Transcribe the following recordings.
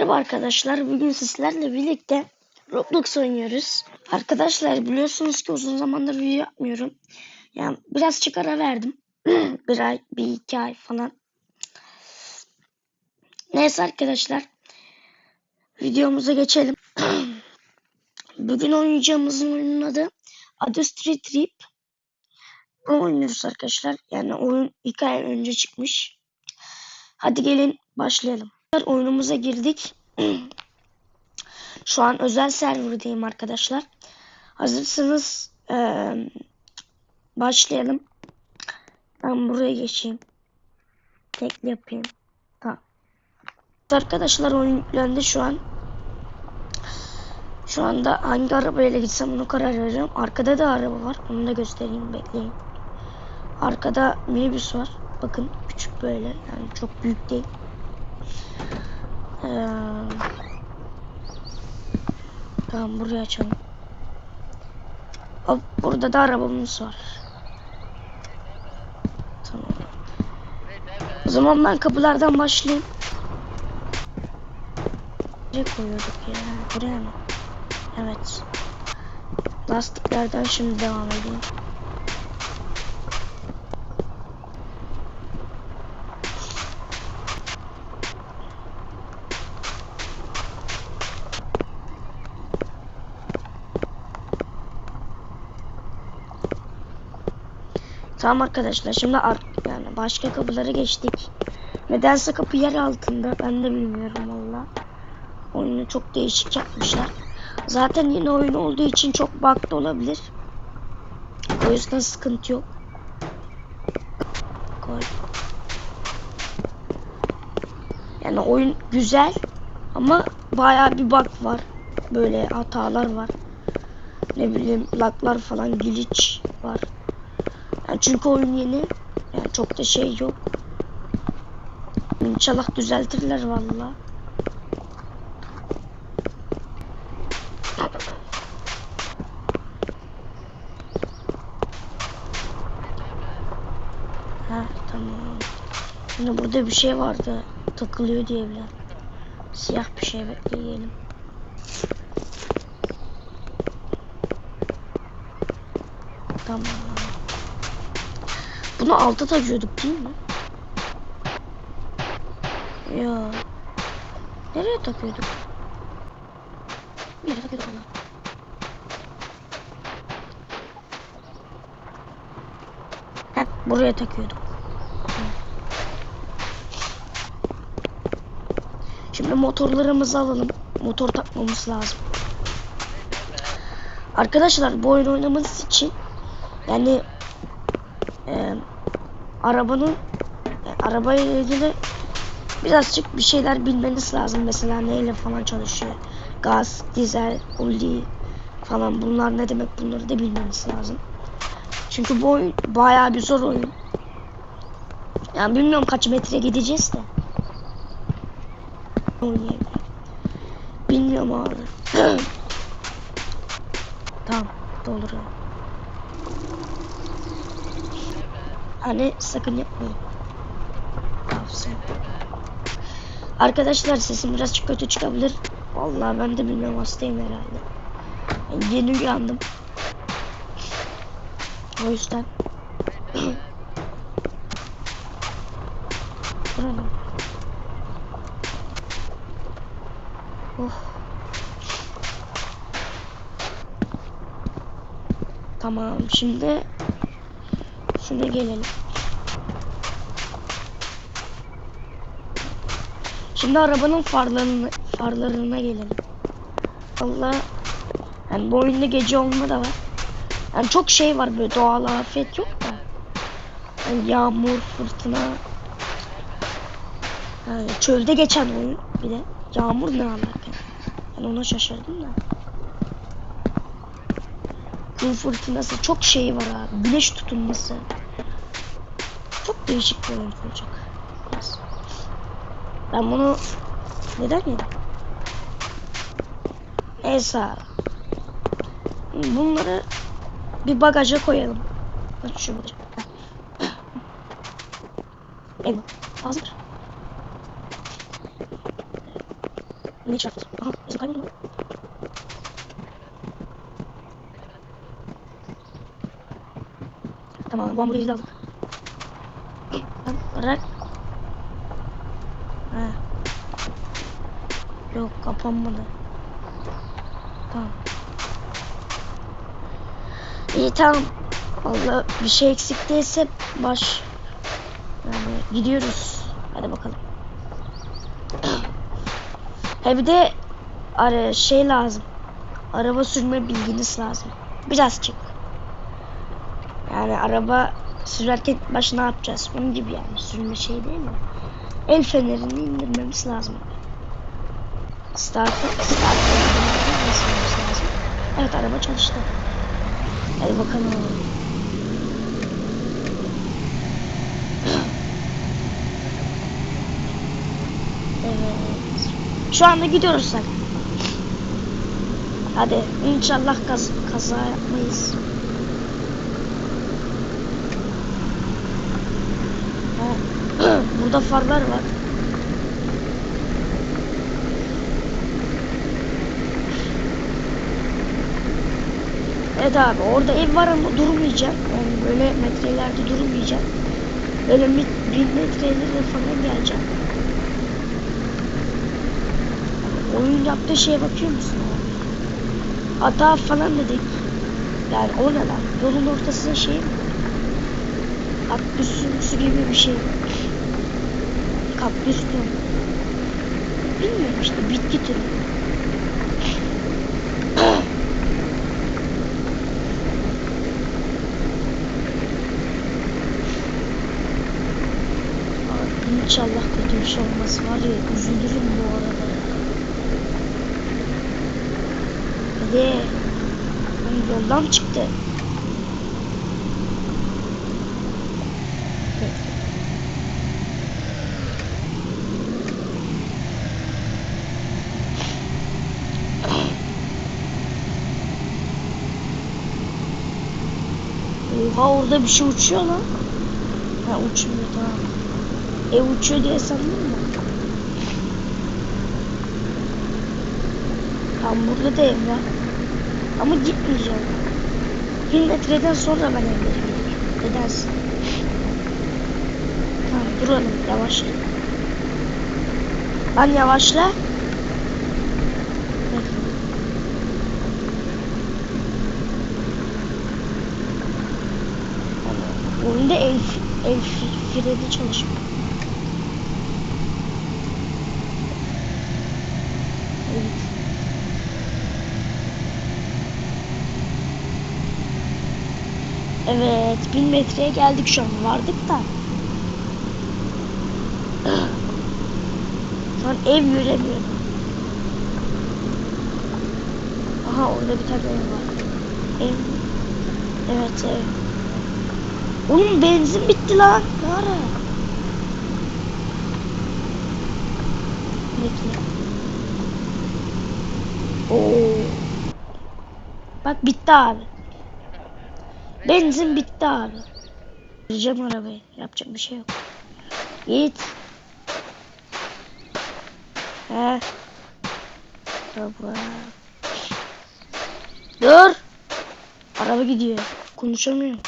Merhaba arkadaşlar. Bugün sizlerle birlikte Roblox oynuyoruz. Arkadaşlar biliyorsunuz ki uzun zamandır video yapmıyorum. Yani biraz çıkara verdim. bir ay, bir iki ay falan. Neyse arkadaşlar. Videomuza geçelim. Bugün oynayacağımız oyunun adı Adı Trip. Bu oynuyoruz arkadaşlar. Yani oyun iki ay önce çıkmış. Hadi gelin başlayalım. Oyunumuza girdik. Şu an özel serverdeyim arkadaşlar. Hazırsanız eee, başlayalım. Ben buraya geçeyim. Tekli yapayım. Tamam. Arkadaşlar oyun yüklendi şu an. Şu anda hangi arabayla gitsem onu karar veriyorum. Arkada da araba var. Onu da göstereyim. Bekleyin. Arkada minibüs var. Bakın küçük böyle. Yani çok büyük değil. Ee, tamam buraya açalım. Hop burada da arabamız var. Tamam. O zaman ben kapılardan başlayayım. Nereye koyuyorduk ya? Buraya mı? Evet. Lastiklerden şimdi devam edeyim. Tamam arkadaşlar şimdi ar- yani başka kapılara geçtik. Nedense kapı yer altında ben de bilmiyorum valla. Oyunu çok değişik yapmışlar. Zaten yeni oyun olduğu için çok bug da olabilir. O yüzden sıkıntı yok. Koy. Yani oyun güzel ama bayağı bir bug var. Böyle hatalar var. Ne bileyim laglar falan glitch var. Yani çünkü oyun yeni. Yani çok da şey yok. İnşallah düzeltirler valla. Ha tamam. Şimdi burada bir şey vardı. Takılıyor diye bile. Siyah bir şey bekleyelim. Tamam. Bunu alta takıyorduk değil mi? Ya. Nereye takıyorduk? Nereye takıyorduk onu? Heh, buraya takıyorduk. Şimdi motorlarımızı alalım. Motor takmamız lazım. Arkadaşlar bu oyun oynamanız için yani e, arabanın e, arabayla ilgili birazcık bir şeyler bilmeniz lazım. Mesela neyle falan çalışıyor. Gaz, dizel, uldi falan bunlar ne demek bunları da bilmeniz lazım. Çünkü bu oyun bayağı bir zor oyun. Yani bilmiyorum kaç metre gideceğiz de. Bilmiyorum abi. tamam dolduruyorum. Hani sakın yapmayın. Tavsiye. Arkadaşlar sesim biraz kötü çıkabilir. Vallahi ben de bilmiyorum hastayım herhalde. Yani yeni uyandım. O yüzden. Oh. Tamam şimdi şuna gelelim. Şimdi arabanın farlarını farlarına gelelim. Allah yani bu oyunda gece olma da var. Yani çok şey var böyle doğal afet yok da. Yani yağmur, fırtına. Yani çölde geçen oyun bir de. Yağmur ne alaka? Yani ona şaşırdım da. Kum fırtınası çok şey var abi. Güneş tutulması. Çok değişik bir oyun olacak. Ben bunu neden yedim? Abi. Bunları bir bagaja koyalım. Aç şu bagajı. Eyvah. Hazır. Ne çarptı? Aha bizim kayboldu mu? Tamam hamburgeri de aldık. Bırak. Ha. Yok kapanmadı. Tamam. İyi tamam. Valla bir şey eksik değilse baş. Yani gidiyoruz. Hadi bakalım. He bir de ara şey lazım. Araba sürme bilginiz lazım. Birazcık. Yani araba sürerken baş ne yapacağız? Onun gibi yani sürme şey değil mi? El fenerini indirmemiz lazım. Start start basmamız lazım. Evet araba çalıştı. Hadi bakalım. Evet. Şu anda gidiyoruz zaten. Hadi inşallah kaz kaza yapmayız. Burada farlar var. Evet abi orada ev var ama durmayacak. Yani böyle metrelerde durmayacak. Böyle bin metrelere falan geleceğim. Oyun yaptığı şeye bakıyor musun abi? Hata falan dedik. Yani o ne lan? Yolun ortasında şey mi? Kaktüs sürüsü gibi bir şey. Kaktüs mü? Bilmiyorum işte bitki türü. İnşallah kötü bir şey olmaz var ya üzülürüm bu arada. Hadi. Hani yoldan çıktı? Oha orada bir şey uçuyor lan. Ha uçmuyor tamam. E uçuyor diye sandın mı? Tam burada da ev var. Ama gitmeyeceğim. Bir metreden sonra ben evlere gidiyorum. Nedense. Tamam duralım yavaşla. Lan yavaşla. Bekle. Oyunda el, el freni çalışmıyor. Evet. Evet, bin metreye geldik şu an. Vardık da. Şu an ev göremiyorum. Aha orada bir tane ev var. Ev. Evet ev. Oğlum benzin bitti lan. Ne ara? Bekle. Oo. Bak bitti abi. Benzin bitti abi. Vereceğim arabayı. Yapacak bir şey yok. Git. He. Baba. Dur. Araba gidiyor. Konuşamıyorum.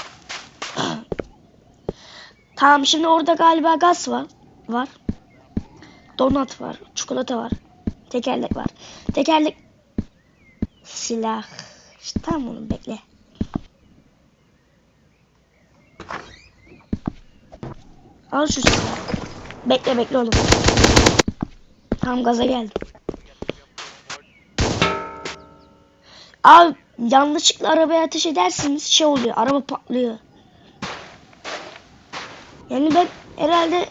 Tamam şimdi orada galiba gaz var. Var. Donat var. Çikolata var. Tekerlek var. Tekerlek. Silah. İşte tamam oğlum bekle. Al şu silahı. Bekle bekle oğlum. Tam gaza geldim. Abi yanlışlıkla arabaya ateş edersiniz şey oluyor. Araba patlıyor. Yani ben herhalde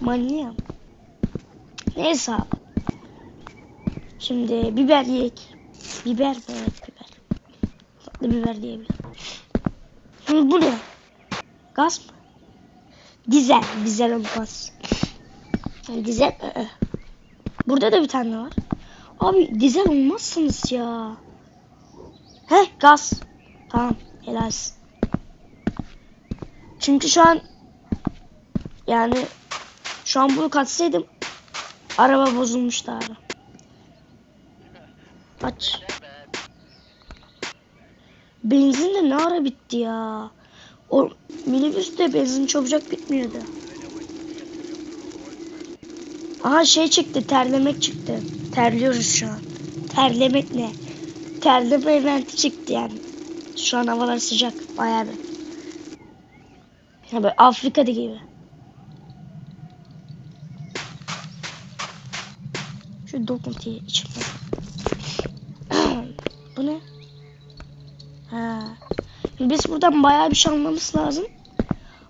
manyağım. Neyse abi. Şimdi biber yiyek. Biber mi? Evet biber. Tatlı biber diyebilirim. Şimdi bu ne? Gaz mı? Dizel. Dizel olmaz. Dizel. ı-ı. Burada da bir tane var. Abi dizel olmazsınız ya. Heh gaz. Tamam helalsin. Çünkü şu an yani şu an bunu katsaydım araba bozulmuştu abi. Aç. Benzin de ne ara bitti ya. O minibüste benzin çabucak bitmiyordu. Aha şey çıktı terlemek çıktı. Terliyoruz şu an. Terlemek ne? Terleme eventi çıktı yani. Şu an havalar sıcak bayağı bir. Ya böyle Afrika'da gibi. Dokuntuyu içime. Bu ne? Ha. Biz buradan bayağı bir şey almamız lazım.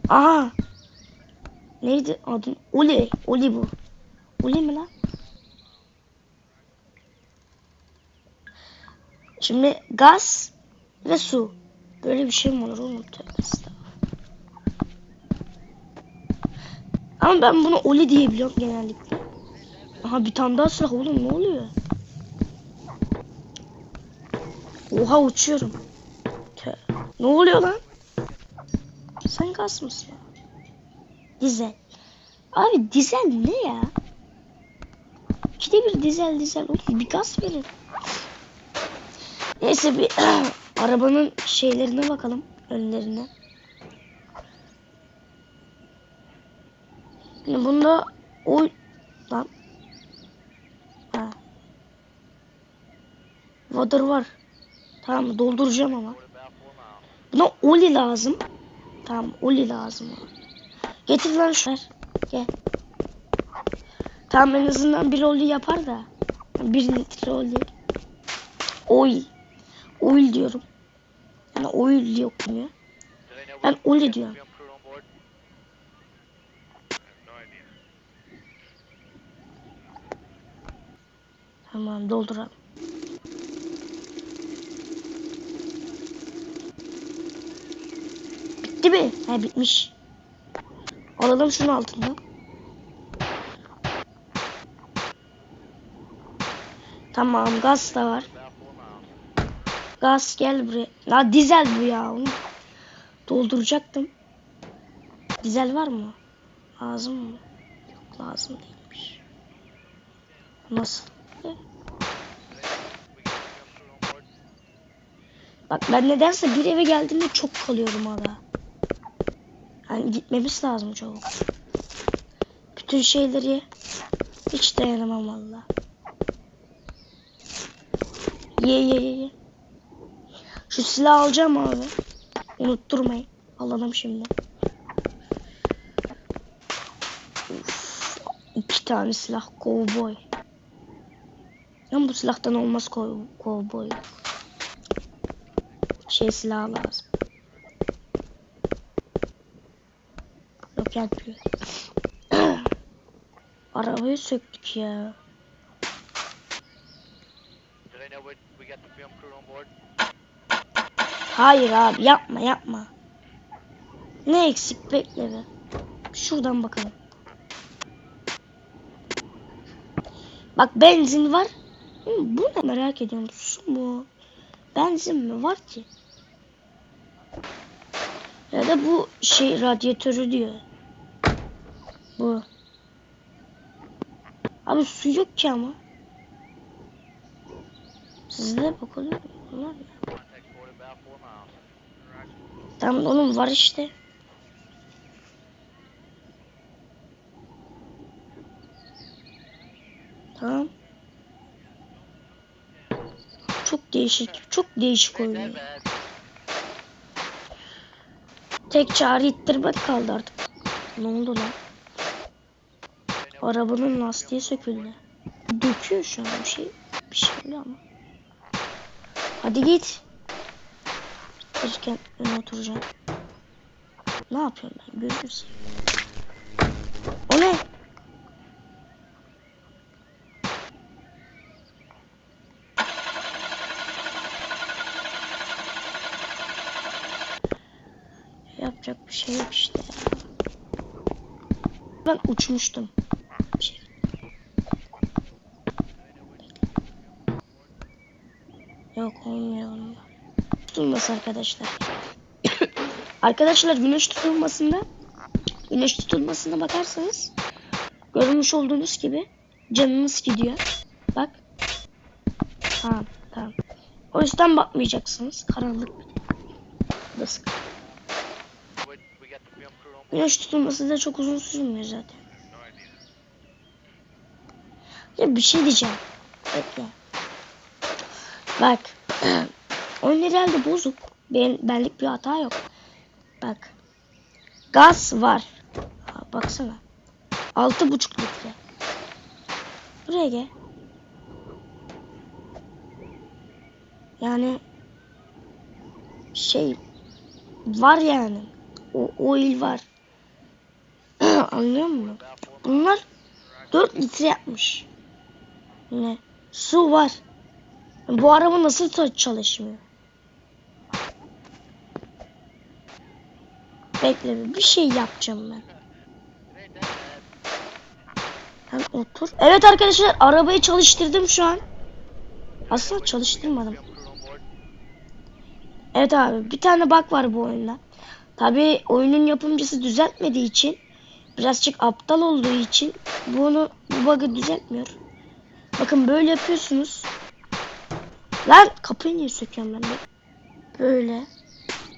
Aha. Neydi adın? Oli. Oli bu. Oli mi lan? Şimdi gaz ve su. Böyle bir şey mi olur oğlum? Ama ben bunu Oli diye biliyorum genellikle. Aha bir tane daha silah oğlum ne oluyor? Oha uçuyorum. Tö- Ne oluyor lan? Sen gaz mısın? Dizel. Abi dizel ne ya? İkide bir dizel dizel. Oğlum bir gaz verin. Neyse bir arabanın şeylerine bakalım. Önlerine. Şimdi bunda o lan. Water var. Tamam dolduracağım ama. Buna oli lazım. Tamam oli lazım. Getir lan şu. Ver. Gel. Tamam en azından bir oli yapar da. Bir litre oli. Oil. Oil diyorum. Yani oil diye okunuyor. Ben oli diyorum. Tamam dolduralım. Bitti mi? He bitmiş. Alalım şunu altından. Tamam gaz da var. Gaz gel buraya. La dizel bu ya. Onu dolduracaktım. Dizel var mı? Lazım mı? Yok lazım değilmiş. Nasıl? Bak ben nedense bir eve geldiğimde çok kalıyorum aga. Yani gitmemiz lazım çabuk. Bütün şeyleri hiç dayanamam valla. Ye ye ye ye. Şu silah alacağım abi. Unutturmayın. Alalım şimdi. Uf, iki tane silah kovboy. Ama bu silahtan olmaz kov kovboy. Şey silah lazım. the film crew on board? Hayır abi yapma yapma. Ne eksik bekle be. Şuradan bakalım. Bak benzin var. Bu ne merak ediyorum. Su mu? Benzin mi var ki? Ya da bu şey radyatörü diyor. Bu. Abi su yok ki ama. Sizde bakılıyor mu? Bunlar miles. Tamam oğlum var işte. Tamam. Çok değişik, çok değişik oynuyor. Tek çare ittirmek kaldı artık. Ne oldu lan? Arabanın lastiği söküldü. Döküyor şu an bir şey. Bir şey oluyor ama. Hadi git. Bittirirken öne oturacağım. Ne yapıyorum ben? Seveyim. O ne? Yapacak bir şey yok işte. Ben uçmuştum. Bir şey. Yok olmuyor olmuyor. Tutulması arkadaşlar. arkadaşlar güneş tutulmasında güneş tutulmasına bakarsanız görmüş olduğunuz gibi canınız gidiyor. Bak. Tamam. Tamam. O yüzden bakmayacaksınız. Karanlık. On board. Güneş tutulması da çok uzun sürmüyor zaten. Ya bir şey diyeceğim. Bekle. Bak. Oyun herhalde bozuk. Ben, benlik bir hata yok. Bak. Gaz var. Ha, baksana. Altı buçuk litre. Buraya gel. Yani şey var yani. O oil var. Anlıyor musun? Bunlar 4 litre yapmış. Ne? Su var. Bu araba nasıl çalışmıyor? Bekle bir, şey yapacağım ben. Sen otur. Evet arkadaşlar arabayı çalıştırdım şu an. Aslında çalıştırmadım. Evet abi bir tane bug var bu oyunda. Tabi oyunun yapımcısı düzeltmediği için birazcık aptal olduğu için bunu bu bug'ı düzeltmiyor. Bakın böyle yapıyorsunuz. Lan kapıyı niye söküyorum ben de? Böyle.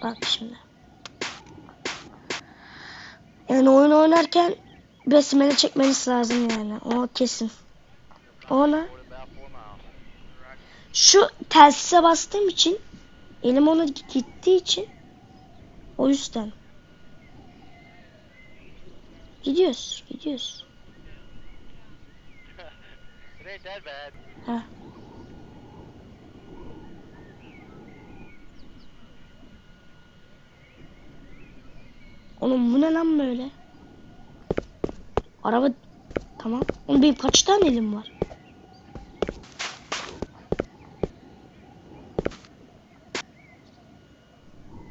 Bak şimdi. Yani oyun oynarken besmele çekmeniz lazım yani. O kesin. Ona şu telsize bastığım için elim ona gittiği için o yüzden gidiyoruz gidiyoruz ha. Oğlum bu ne lan böyle? Araba tamam. Oğlum benim kaç tane elim var?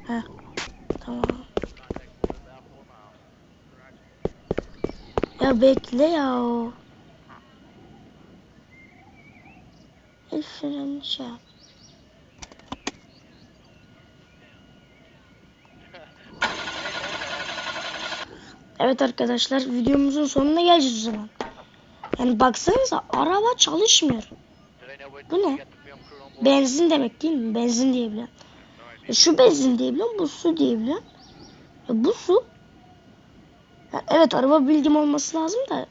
Ha. Tamam. Ya bekle ya. El freni şey yap. Evet arkadaşlar videomuzun sonuna geleceğiz o zaman. Yani baksanıza araba çalışmıyor. Bu ne? Benzin demek değil mi? Benzin diyebiliyorum. E şu benzin diyebiliyorum, bu su diyebiliyorum. E bu su. Evet araba bilgim olması lazım da.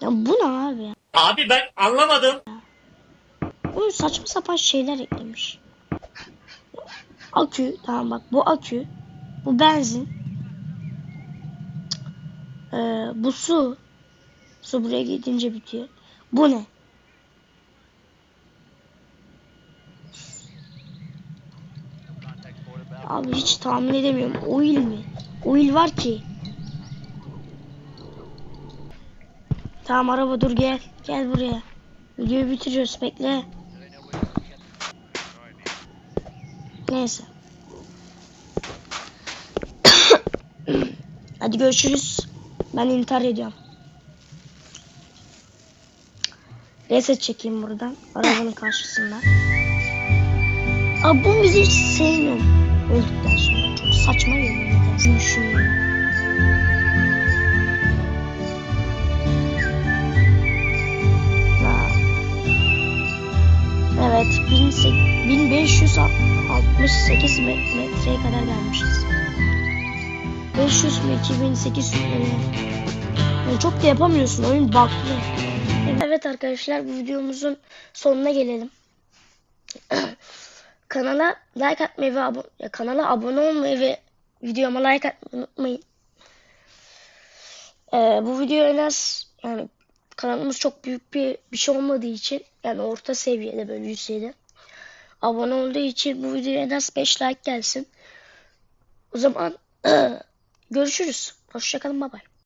Ya bu ne abi ya? Abi ben anlamadım. Oyun saçma sapan şeyler eklemiş. Akü, tamam bak bu akü. Bu benzin. Ee, bu su. Su buraya gidince bitiyor. Bu ne? Abi hiç tahmin edemiyorum. Oil mi? Oil var ki. Tamam araba dur gel. Gel buraya. Videoyu bitiriyoruz bekle. Neyse. Hadi görüşürüz. Ben intihar ediyorum. Reset çekeyim buradan. Arabanın karşısında. Abi bu müziği hiç sevmiyorum. Öldükten sonra. Çok saçma geliyor. Ha. Evet, 18- 1568 me- metreye kadar gelmişiz. 500 mi 2800 mi? Yani çok da yapamıyorsun, oyun bug'lı. Evet arkadaşlar, bu videomuzun sonuna gelelim. kanala like atmayı ve abone, ya kanala abone olmayı ve videoma like atmayı unutmayın. Ee, bu video en az yani kanalımız çok büyük bir bir şey olmadığı için yani orta seviyede böyle 107 abone olduğu için bu videoya en az 5 like gelsin. O zaman görüşürüz. Hoşçakalın bay bay.